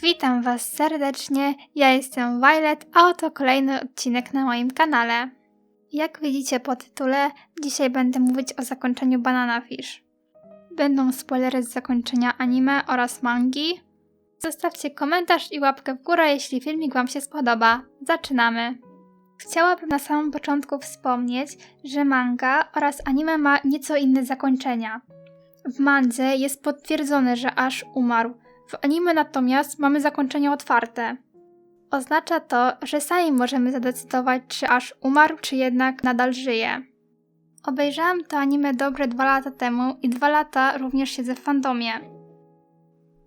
Witam Was serdecznie, ja jestem Violet, a oto kolejny odcinek na moim kanale. Jak widzicie po tytule, dzisiaj będę mówić o zakończeniu Banana Fish. Będą spoilery z zakończenia anime oraz mangi. Zostawcie komentarz i łapkę w górę, jeśli filmik Wam się spodoba. Zaczynamy! Chciałabym na samym początku wspomnieć, że manga oraz anime ma nieco inne zakończenia. W mandze jest potwierdzone, że Ash umarł, w anime natomiast mamy zakończenie otwarte. Oznacza to, że sami możemy zadecydować, czy aż umarł, czy jednak nadal żyje. Obejrzałam to anime dobre dwa lata temu i dwa lata również siedzę w fandomie.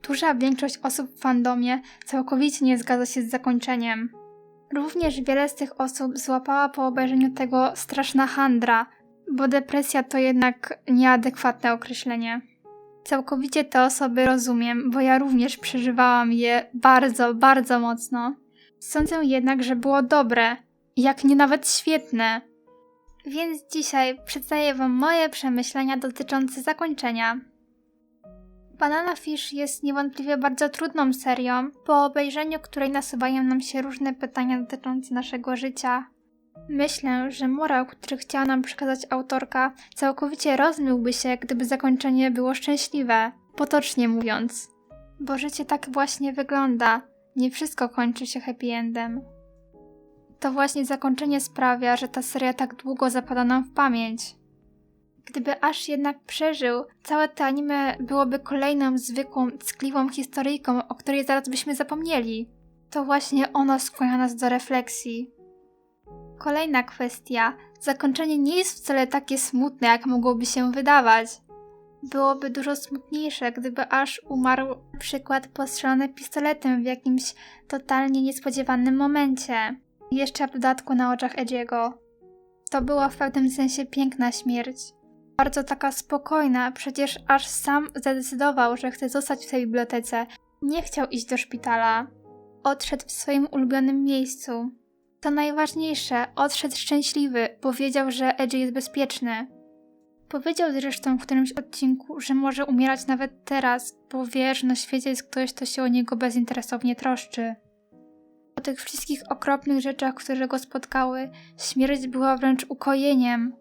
Duża większość osób w fandomie całkowicie nie zgadza się z zakończeniem. Również wiele z tych osób złapała po obejrzeniu tego straszna handra, bo depresja to jednak nieadekwatne określenie. Całkowicie te osoby rozumiem, bo ja również przeżywałam je bardzo, bardzo mocno. Sądzę jednak, że było dobre, jak nie nawet świetne. Więc dzisiaj przedstawię Wam moje przemyślenia dotyczące zakończenia. Banana Fish jest niewątpliwie bardzo trudną serią, po obejrzeniu której nasuwają nam się różne pytania dotyczące naszego życia. Myślę, że morał, który chciała nam przekazać autorka, całkowicie rozmyłby się, gdyby zakończenie było szczęśliwe, potocznie mówiąc. Bo życie tak właśnie wygląda. Nie wszystko kończy się happy endem. To właśnie zakończenie sprawia, że ta seria tak długo zapada nam w pamięć. Gdyby aż jednak przeżył, całe to anime byłoby kolejną zwykłą, ckliwą historyjką, o której zaraz byśmy zapomnieli. To właśnie ono skłania nas do refleksji. Kolejna kwestia. Zakończenie nie jest wcale takie smutne, jak mogłoby się wydawać. Byłoby dużo smutniejsze, gdyby aż umarł przykład postrzelony pistoletem w jakimś totalnie niespodziewanym momencie. Jeszcze w dodatku na oczach Ediego. To była w pewnym sensie piękna śmierć. Bardzo taka spokojna, przecież aż sam zadecydował, że chce zostać w tej bibliotece. Nie chciał iść do szpitala. Odszedł w swoim ulubionym miejscu. To najważniejsze, odszedł szczęśliwy, powiedział, że Edgy jest bezpieczny. Powiedział zresztą w którymś odcinku, że może umierać nawet teraz, bo wie, że na świecie jest ktoś, kto się o niego bezinteresownie troszczy. Po tych wszystkich okropnych rzeczach, które go spotkały, śmierć była wręcz ukojeniem,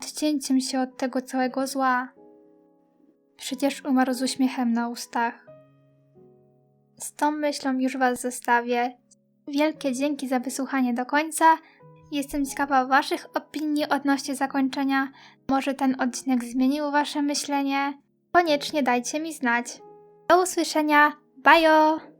odcięciem się od tego całego zła. Przecież umarł z uśmiechem na ustach. Z tą myślą już Was zostawię. Wielkie dzięki za wysłuchanie do końca. Jestem ciekawa Waszych opinii odnośnie zakończenia. Może ten odcinek zmienił Wasze myślenie? Koniecznie dajcie mi znać. Do usłyszenia. Bajo!